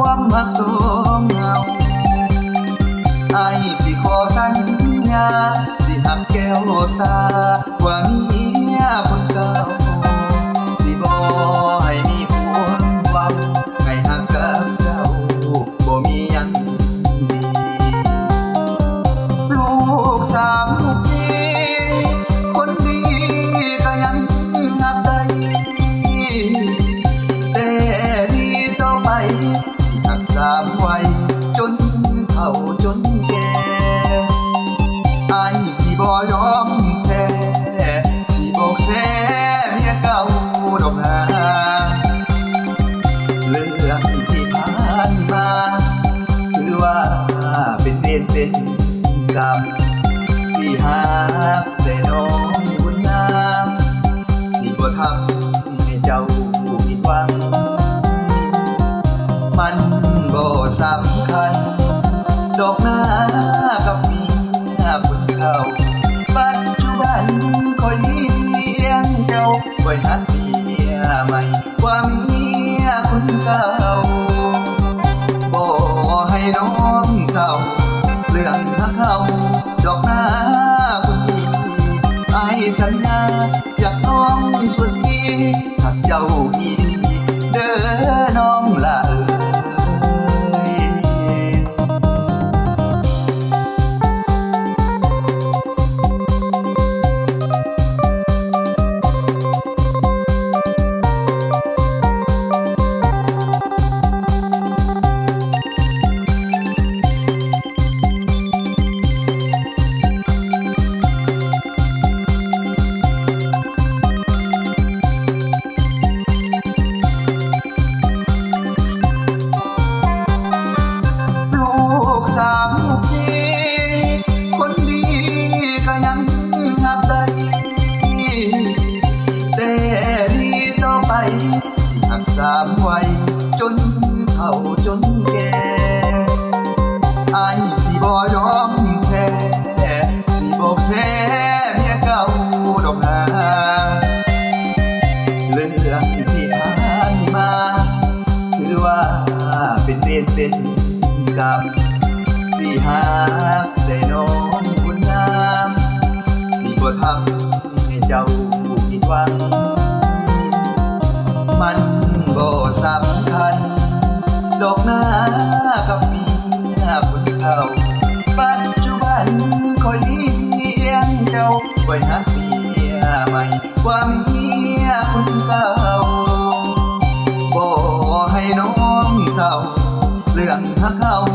วมหักสวมเงาไอ้สิขอสัญญาสิหักแก้วตาว่ามี sientes, la fija de no. เป็นเวนเป็นกับมสิหาได้น้องคุณงามสิบ่ทำให้เจ้าผิดหวัง มันบ่สำคัญ ดอกหน้ากับมีหน้าคนเขาปัจจุบันคอยมีเพียงเจ้าไว้หักเมียใหม่ว่าเมียคนเก่า cacao.